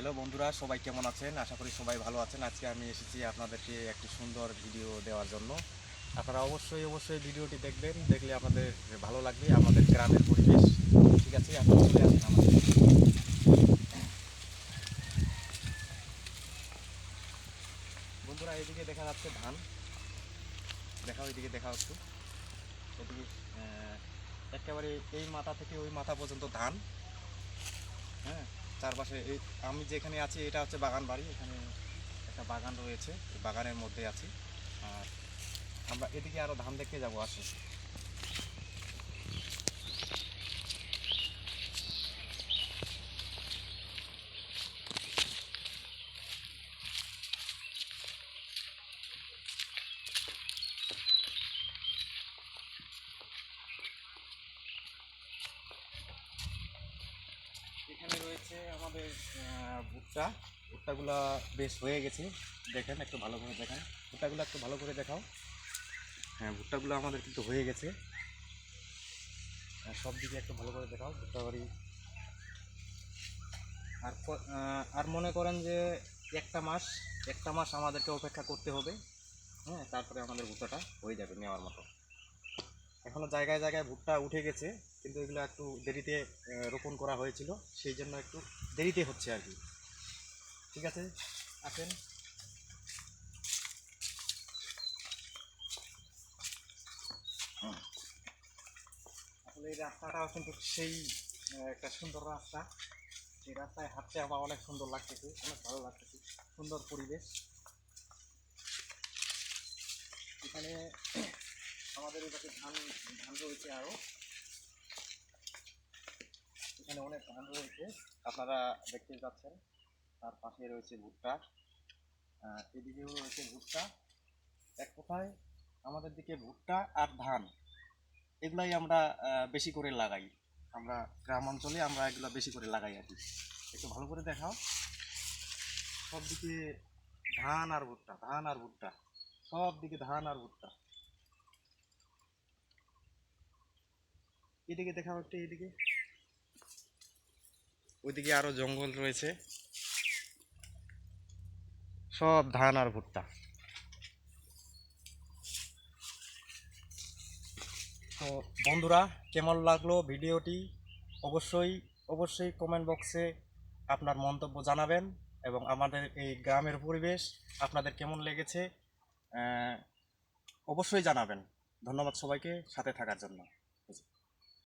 Hello বন্ধুরা, সবাই কেমন আছেন? আশা করি সবাই ভালো আছেন। আজকে আমি এসেছি আপনাদেরকে একটি সুন্দর ভিডিও দেওয়ার জন্য। আপনারা অবশ্যই অবশ্যই ভিডিওটি দেখবেন, দেখলে আপনাদের ভালো লাগবে, আমাদের গ্রামের পরিবেশ। ঠিক আছে আপনারা চলে আসেন আমাদের বন্ধুরা, এদিকে দেখা যাচ্ছে ধান। দেখাও, এদিকে দেখা একটু। এদিকে একেবারে এই মাথা থেকে ওই মাথা পর্যন্ত ধান। হ্যাঁ চারপাশে এই আমি যেখানে আছি, এটা হচ্ছে বাগান বাড়ি। এখানে একটা বাগান রয়েছে বাগানের মধ্যে আছি। আর আমরা এদিকে আরও ধান দেখতে যাব, আসুন। রয়েছে আমাদের ভুট্টা। ভুট্টাগুলা বেশ হয়ে গেছে। দেখেন, একটু ভালো করে দেখেন। ভুট্টাগুলো একটু ভালো করে দেখাও। হ্যাঁ ভুট্টাগুলো আমাদের কিন্তু হয়ে গেছে। সব দিকে একটু ভালো করে দেখাও, ভুট্টা বাড়ি। আর আর মনে করেন যে একটা মাস একটা মাস আমাদেরকে অপেক্ষা করতে হবে। হ্যাঁ তারপরে আমাদের ভুট্টাটা হয়ে যাবে নেওয়ার মতো। এখনও জায়গায় জায়গায় ভুট্টা উঠে গেছে, কিন্তু এগুলো একটু দেরিতে রোপণ করা হয়েছিল, সেই জন্য একটু দেরিতে হচ্ছে আর কি। ঠিক আছে, আসেন। আসলে এই রাস্তাটাও কিন্তু সেই একটা সুন্দর রাস্তা। এই রাস্তায় হাঁটতে আমার অনেক সুন্দর লাগতেছে, অনেক ভালো লাগতেছে, সুন্দর পরিবেশ। এখানে আমাদের পাশে ধান ধান রয়েছে আরও এখানে অনেক ধান রয়েছে। আপনারা দেখতে পাচ্ছেন, তার পাশে রয়েছে ভুট্টা। এদিকেও রয়েছে ভুট্টা। এক কথায়, আমাদের দিকে ভুট্টা আর ধান, এগুলাই আমরা বেশি করে লাগাই। আমরা গ্রাম অঞ্চলে আমরা এগুলো বেশি করে লাগাই আর কি। একটু ভালো করে দেখাও। সব দিকে ধান আর ভুট্টা, ধান আর ভুট্টা। সব দিকে ধান আর ভুট্টা। এদিকে দেখাও একটু, এদিকে। ওইদিকে আরও জঙ্গল রয়েছে। সব ধান আর ভুট্টা। তো বন্ধুরা, কেমন লাগল ভিডিওটি? অবশ্যই অবশ্যই কমেন্ট বক্সে আপনার মন্তব্য জানাবেন এবং আমাদের এই গ্রামের পরিবেশ আপনাদের কেমন লেগেছে অবশ্যই জানাবেন। ধন্যবাদ সবাইকে, সাথে থাকার জন্য।